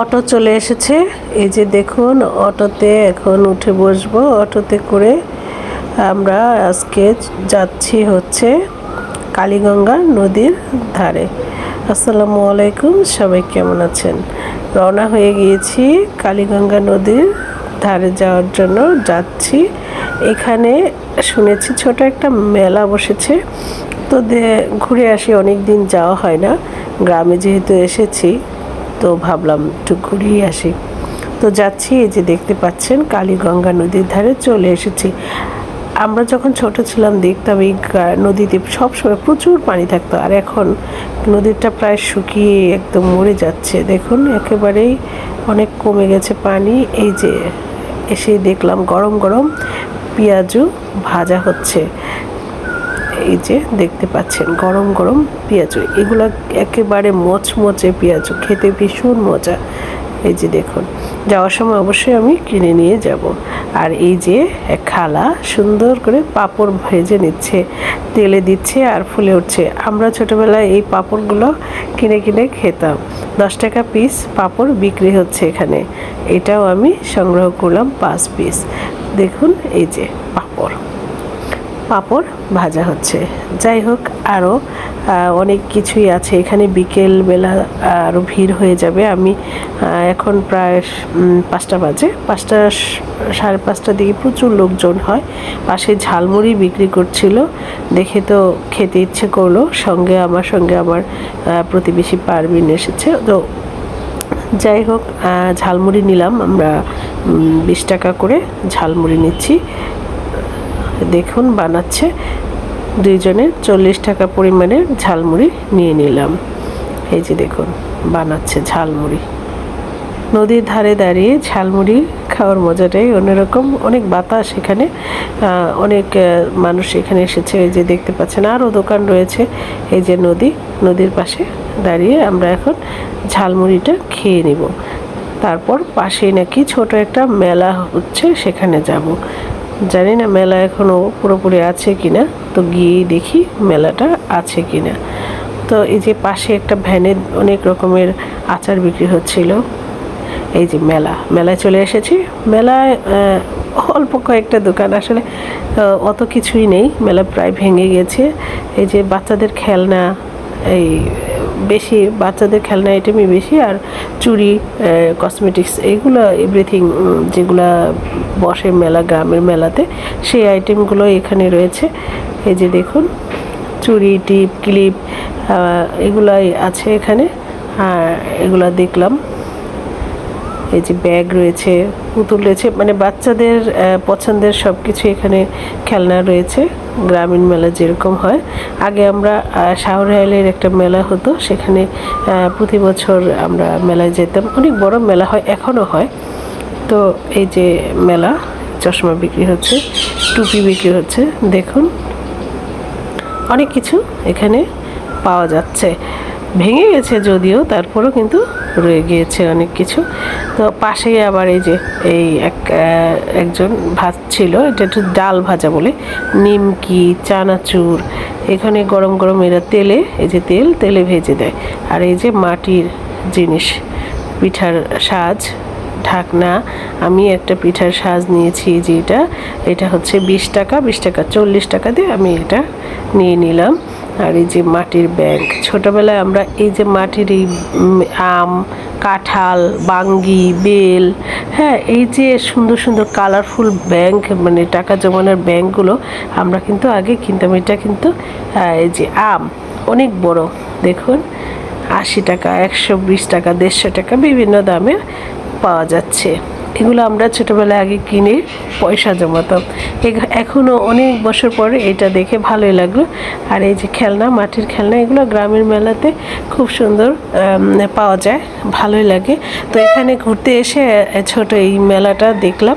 Auto চলে এসেছে। এই যে দেখুন, অটোতে এখন উঠে বসবো। অটোতে করে আমরা আজকে যাচ্ছি হচ্ছে কালীগঙ্গা নদীর ধারে। আসসালামু আলাইকুম, সবাই কেমন আছেন? রওনা হয়ে গিয়েছি কালীগঙ্গা নদীর ধারে যাওয়ার জন্য, যাচ্ছি। এখানে শুনেছি ছোট একটা মেলা বসেছে। তো ঘুরে আসি অনেক দিন যাওয়া হয় না। গ্রামে যেহেতু এসেছি, তো ভাবলাম একটু ঘুরিয়ে আসি। তো যাচ্ছি, এই যে দেখতে পাচ্ছেন, কালীগঙ্গা নদীর ধারে চলে এসেছি। আমরা যখন ছোট ছিলাম, দেখতাম এই নদীতে সবসময় প্রচুর পানি থাকতো। আর এখন নদীটা প্রায় শুকিয়ে একদম মরে যাচ্ছে। দেখুন, একেবারেই অনেক কমে গেছে পানি। এই যে এসে দেখলাম, গরম গরম পেঁয়াজু ভাজা হচ্ছে। এই যে দেখতে পাচ্ছেন, গরম গরম পেঁয়াজু। এগুলো একেবারে মচমচে পেঁয়াজু, খেতে ভীষণ মজা। এই যে দেখুন, যাওয়ার সময় অবশ্যই আমি কিনে নিয়ে যাব। আর এই যে খালা সুন্দর করে পাপড় ভেজে নিচ্ছে, তেলে দিচ্ছে আর ফুলে উঠছে। আমরা ছোটোবেলায় এই পাঁপড়গুলো কিনে কিনে খেতাম। দশ টাকা পিস পাপড় বিক্রি হচ্ছে এখানে। এটাও আমি সংগ্রহ করলাম পাঁচ পিস দেখুন এই যে পাঁপড়। পাঁপড় ভাজা হচ্ছে। যাই হোক আরও অনেক কিছুই আছে। এখানে বিকেল বেলা আরও ভিড় হয়ে যাবে। আমি এখন প্রায় পাঁচটা বাজে। পাঁচটা সাড়ে পাঁচটার দিকে প্রচুর লোকজন হয়। পাশে ঝালমুড়ি বিক্রি করছিল। দেখে তো খেতে ইচ্ছে করল। সঙ্গে আমার সঙ্গে আমার প্রতিবেশী পারবিন এসেছে। তো যাই হোক ঝালমুড়ি নিলাম। আমরা বিশ টাকা করে ঝালমুড়ি নিচ্ছি। দেখুন, বানাচ্ছে। দুইজনে চল্লিশ টাকা পরিমাণের ঝালমুড়ি নিয়ে নিলাম। এই যে দেখুন, বানাচ্ছে ঝালমুড়ি। নদীর ধারে দাঁড়িয়ে ঝালমুড়ি খাওয়ার মজাটাই অন্যরকম। অনেক বাতাস এখানে অনেক মানুষ এখানে এসেছে। এই যে দেখতে পাচ্ছেন, আরও দোকান রয়েছে। এই যে নদী, নদীর পাশে দাঁড়িয়ে আমরা এখন ঝালমুড়িটা খেয়ে নিব। তারপর পাশেই নাকি ছোট একটা মেলা হচ্ছে, সেখানে যাব। জানি না মেলা এখনও পুরোপুরি আছে কিনা, তো গিয়েই দেখি মেলাটা আছে কি না তো এই যে পাশে একটা ভ্যানে অনেক রকমের আচার বিক্রি হচ্ছিল। এই যে মেলা, মেলায় চলে এসেছি। মেলায় অল্প কয়েকটা দোকান আসলে অত কিছুই নেই। মেলা প্রায় ভেঙে গেছে। এই যে বাচ্চাদের খেলনা, এই বেশি, বাচ্চাদের খেলনা আইটেমই বেশি আর চুরি কসমেটিক্স এইগুলো এভরিথিং যেগুলা বসে মেলা গ্রামের মেলাতে, সেই আইটেমগুলো এখানে রয়েছে। এই যে দেখুন চুরি টিপ ক্লিপ এগুলাই আছে এখানে। আর এগুলো দেখলাম, এই যে ব্যাগ রয়েছে, পুতুল রয়েছে মানে বাচ্চাদের পছন্দের সব কিছু এখানে খেলনা রয়েছে। গ্রামীণ মেলা যেরকম হয়। আগে আমরা শাহর হাইলের একটা মেলা হতো, সেখানে প্রতি বছর আমরা মেলায় যেতাম। অনেক বড় মেলা হয় এখনও হয়। তো এই যে মেলা, চশমা বিক্রি হচ্ছে, টুপি বিক্রি হচ্ছে, দেখুন। অনেক কিছু এখানে পাওয়া যাচ্ছে। ভেঙে গেছে যদিও, তারপরেও কিন্তু রয়ে গিয়েছে অনেক কিছু। তো পাশেই আবার এই যে, এই এক একজন ভাত ছিল, এটা একটু ডাল ভাজা বলে, নিমকি, চানাচুর, এখানে গরম গরম এরা তেলে, এই যে তেল, তেলে ভেজে দেয়। আর এই যে মাটির জিনিস, পিঠার সাজ, ঢাকনা, আমি একটা পিঠার সাজ নিয়েছি যে এটা এটা হচ্ছে বিশ টাকা বিশ টাকা, চল্লিশ টাকা দিয়ে আমি এটা নিয়ে নিলাম। আর এই যে মাটির ব্যাংক। ছোটোবেলায় আমরা এই যে মাটির এই আম, কাঁঠাল, বাঙ্গি, বেল হ্যাঁ এই যে সুন্দর সুন্দর কালারফুল ব্যাংক মানে টাকা জমানোর ব্যাংকগুলো আমরা কিন্তু আগে কিনতাম। এটা কিন্তু এই যে আম, অনেক বড়। দেখুন, আশি টাকা, একশো বিশ টাকা, দেড়শো টাকা বিভিন্ন দামে পাওয়া যাচ্ছে। এগুলো আমরা ছোটোবেলায় আগে কিনে পয়সা জমাতাম। এখনও অনেক বছর পরে এটা দেখে ভালোই লাগল। আর এই যে খেলনা মাটির খেলনা, এগুলো গ্রামের মেলাতে খুব সুন্দর পাওয়া যায়, ভালোই লাগে। তো এখানে ঘুরতে এসে ছোট এই মেলাটা দেখলাম,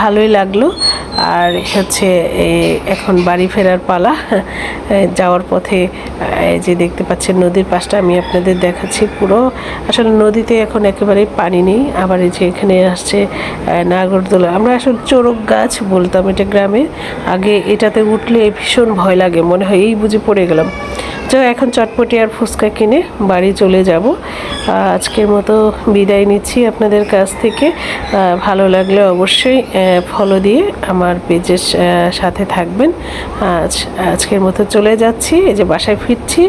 ভালোই লাগল। আর হচ্ছে এখন বাড়ি ফেরার পালা। যাওয়ার পথে যে দেখতে পাচ্ছেন নদীর পাশটা, আমি আপনাদের দেখাচ্ছি পুরো। আসলে নদীতে এখন একেবারেই পানি নেই। আবার এই যে এখানে আসছে নাগরদোলা। আমরা আসলে চোরক গাছ বলতাম এটা গ্রামে। আগে এটাতে উঠলে ভীষণ ভয় লাগে। মনে হয় এই বুঝে পড়ে গেলাম। তো এখন চটপটি আর ফুচকা কিনে বাড়ি চলে যাব। আজকের মতো বিদায় নিচ্ছি আপনাদের কাছ থেকে। ভালো লাগলে অবশ্যই ফলো দিয়ে আমার পেজের সাথে থাকবেন। আজ, আজকের মতো চলে যাচ্ছি, এই যে বাসায় ফিরছি।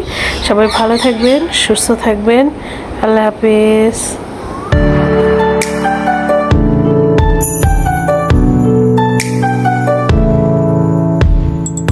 সবাই ভালো থাকবেন, সুস্থ থাকবেন। আল্লাহ হাফেজ।